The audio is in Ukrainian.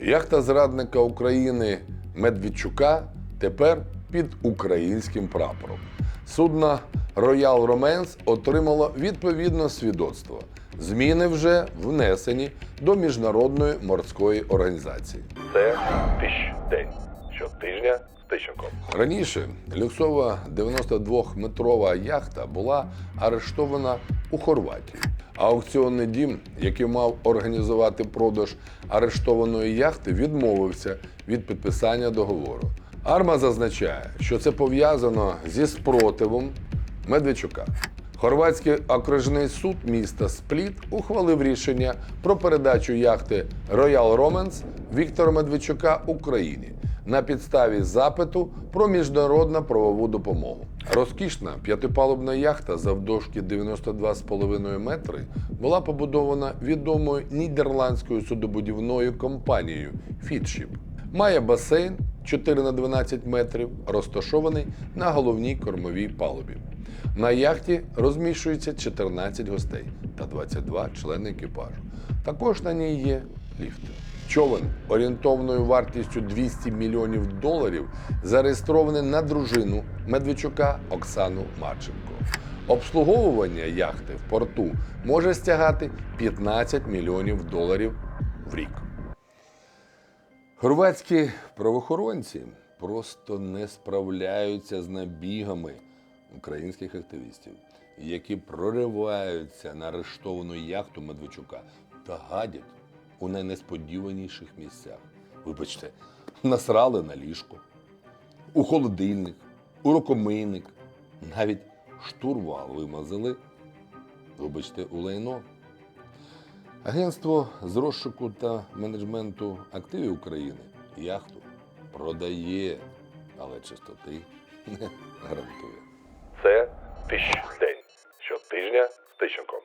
Яхта зрадника України Медведчука тепер під українським прапором. Судно Royal Romance отримало відповідне свідоцтво. Зміни вже внесені до міжнародної морської організації. Це тисяч день. Щотижня з Тищенком. Раніше люксова 92-метрова яхта була арештована у Хорватії. Аукціонний дім, який мав організувати продаж арештованої яхти, відмовився від підписання договору. Арма зазначає, що це пов'язано зі спротивом Медведчука. Хорватський окружний суд міста Спліт ухвалив рішення про передачу яхти Royal Romance Віктора Медведчука Україні на підставі запиту про міжнародну правову допомогу. Розкішна п'ятипалубна яхта завдовжки 92,5 метри була побудована відомою нідерландською судобудівною компанією Фітшіп. Має басейн 4 на 12 метрів, розташований на головній кормовій палубі. На яхті розміщується 14 гостей та 22 члени екіпажу. Також на ній є ліфти. Човен орієнтовною вартістю 200 мільйонів доларів зареєстрований на дружину Медведчука Оксану Марченко. Обслуговування яхти в порту може стягати 15 мільйонів доларів в рік. Хорватські правоохоронці просто не справляються з набігами українських активістів, які прориваються на арештовану яхту Медведчука та гадять у найнесподіваніших місцях. Вибачте, насрали на ліжко, у холодильник, у рукомийник, навіть штурвал вимазали, вибачте, у лайно. Агентство з розшуку та менеджменту активів України яхту продає, але чистоти не гарантує. Тисяч день. Щотижня з Тищенком.